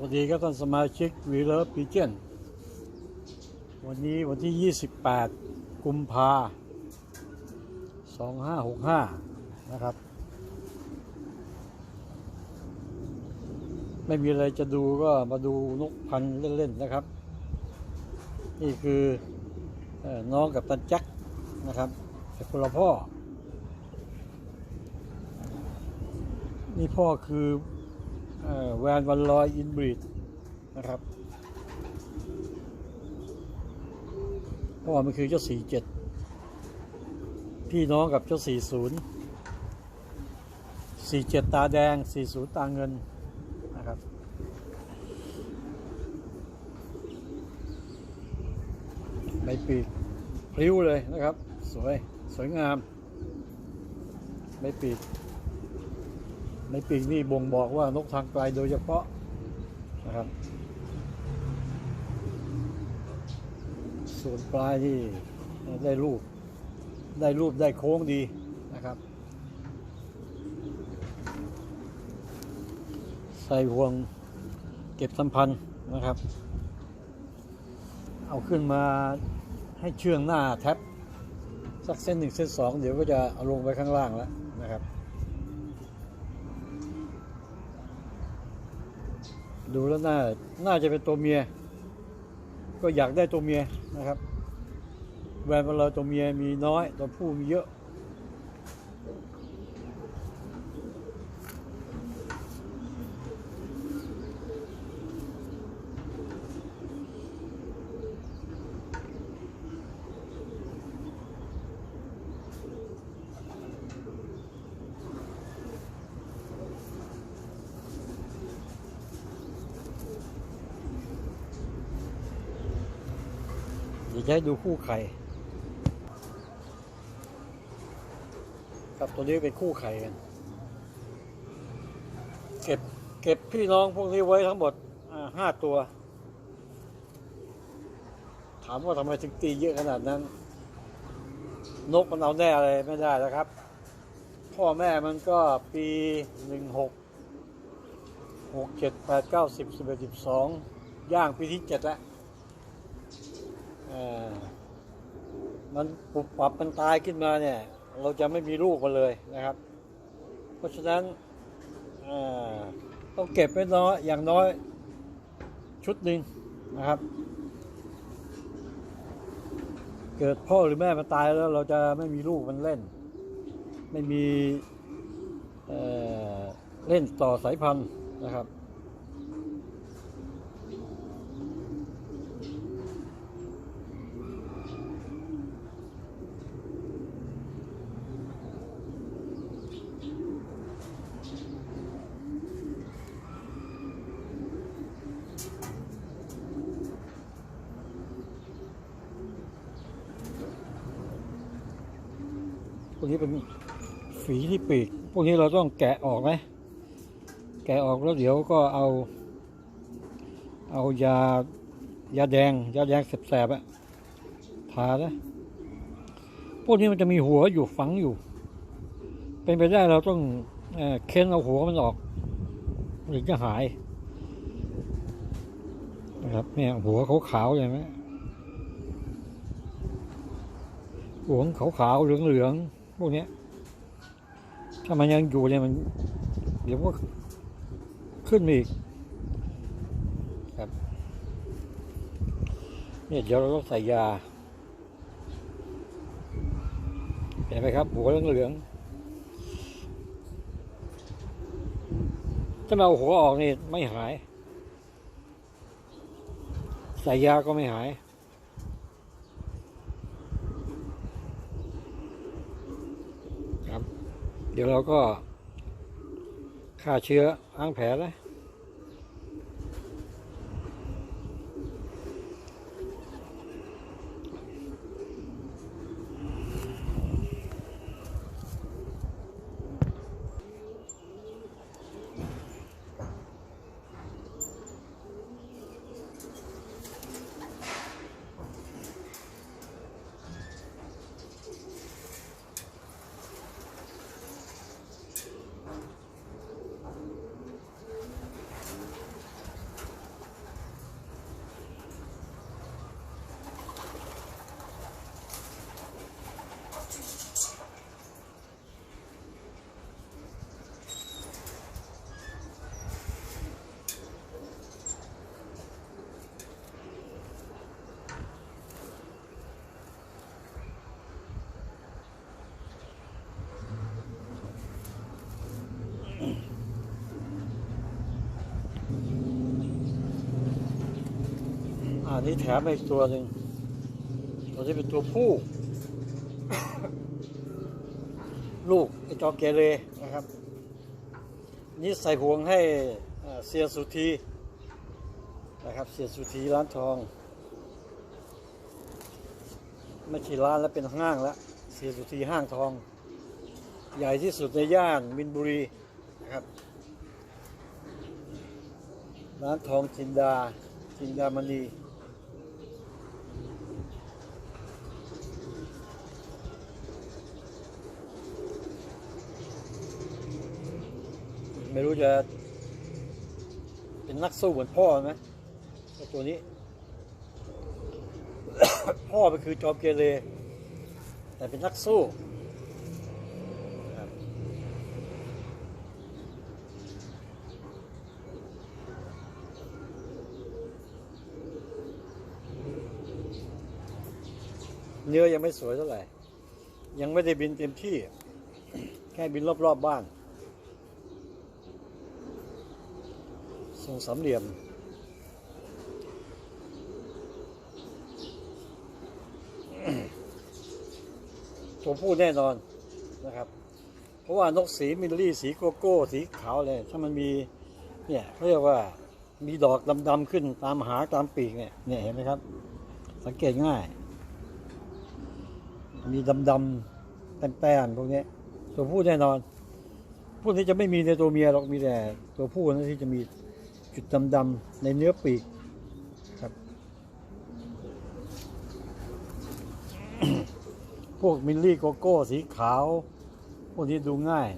วัสดีครับท่านสมาชิกวีเลอร์พีเจนวันนี้วันที่ 28 กุมภา2565 นะครับ ไม่มีอะไรจะดูก็มาดูนกพันธุ์เล่น ๆ นะครับ นี่คือน้องกับตันจ็คนะครับแต่คนละพ่อ นี่พ่อคือ แวนวันลอยอินบรีดนะครับพ่อมันคือเจ้าสี่เจ็ดพี่น้องกับเจ้าสี่ศูนย์สี่เจ็ดตาแดงสี่ศูนย์ตาเงินนะครับใบปีกพลิ้วเลยนะครับ สวย สวยงามใบปีก ในปีกนี่บ่งบอกว่านกทางไกลโดยเฉพาะนะครับส่วนปลายที่ได้รูป ได้รูปได้โค้งดีนะครับ ใส่ห่วงเก็บสัมพันธ์นะครับ เอาขึ้นมาให้เชื่องหน้าแท็บสักเส้นหนึ่งเส้นสองเดี๋ยวก็จะเอาลงไปข้างล่างแล้วนะครับ ดูแล้วน่า น่าจะเป็นตัวเมีย ก็อยากได้ตัวเมียนะครับ แบรนด์ของเราตัวเมียมีน้อย ตัวผู้มีเยอะ จะให้ดูคู่ไข่ครับตัวนี้เป็นคู่ไข่กัน เก็บเก็บพี่น้องพวกนี้ไว้ทั้งหมดห้าตัว ถามว่าทำไมถึงตีเยอะขนาดนั้น นกมันเอาแน่อะไรไม่ได้แล้วครับ พ่อแม่มันก็ปีหนึ่งหกหกเจ็ดแปดเก้าสิบสิบเอ็ดสิบสองย่างปีที่เจ็ดแล้ว มันปุบปรับมันตายขึ้นมาเนี่ย เราจะไม่มีลูกมาเลยนะครับ เพราะฉะนั้นต้องเก็บไว้น้อยอย่างน้อยชุดหนึ่งนะครับ เกิดพ่อหรือแม่มันตายแล้วเราจะไม่มีลูกมันเล่น ไม่มีเเล่นต่อสายพันธุ์นะครับ พวกนี้เป็นฝีที่ปีก พวกนี้เราต้องแกะออกไหมแกะออกแล้วเดี๋ยวก็เอา เอายายาแดง ยาแดงแสบๆอะทานะพวกนี้มันจะมีหัวอยู่ฝังอยู่ เป็นไปได้เราต้องเอ่อเค้นเอาหัวมันออกถึงจะหายนะครับเนี่ยหัวขาวๆอย่างนี้หวงขาวๆเหลืองๆ พวกนี้ถ้ามันยังอยู่เนี่ยมัน เดี๋ยวก็ขึ้นมาอีกครับเนี่ยเดี๋ยวเราต้องใส่ยาเห็นไหมครับ หัวเหลืองๆถ้าเราหัวออกนี่ไม่หาย ใส่ยาก็ไม่หาย ครับ เดี๋ยวเราก็ฆ่าเชื้อล้างแผลเล นี้แถมอีกตัวหนึ่งตัวที่เป็นตัวผู้ลูกไอจอมเกเรนะครับ นี่ใส่ห่วงให้เสียสุธีนะครับเสียสุธีร้านทองไม่ใช่ร้านแล้วเป็นห้างแล้วเสียสุธีห้างทอง ใหญ่ที่สุดในย่านมินบุรีนะครับ ร้านทองจินดาจินดามณี ไม่รู้จะเป็นนักสู้เหมือนพ่อไหมตัวนี้ พ่อมันคือจอมเกเรแต่เป็นนักสู้เนื้อยังไม่สวยเท่าไหร่ ยังไม่ได้บินเต็มที่ แค่บินรอบๆบบ้าน ทรงสามเหลี่ยม ตัวผู้แน่นอนนะครับ เพราะว่านกสีมิลลี่สีโกโก้ สีขาวเลยถ้ามันมีเนี่ยเขาเรียกว่ามีดอกดำๆขึ้นตามหาตามปีกเนี่ยเนี่ยเห็นไหมครับ สังเกตง่าย มีดำๆแป้นๆพวกนี้ตัวผู้แน่นอนพวกนี้จะไม่มีในตัวเมียหรอกมีแต่ตัวผู้นะที่จะมี จุดดำๆในเนื้อปีกครับ พวกมิลลี่โกโก้สีขาว พวกนี้ดูง่าย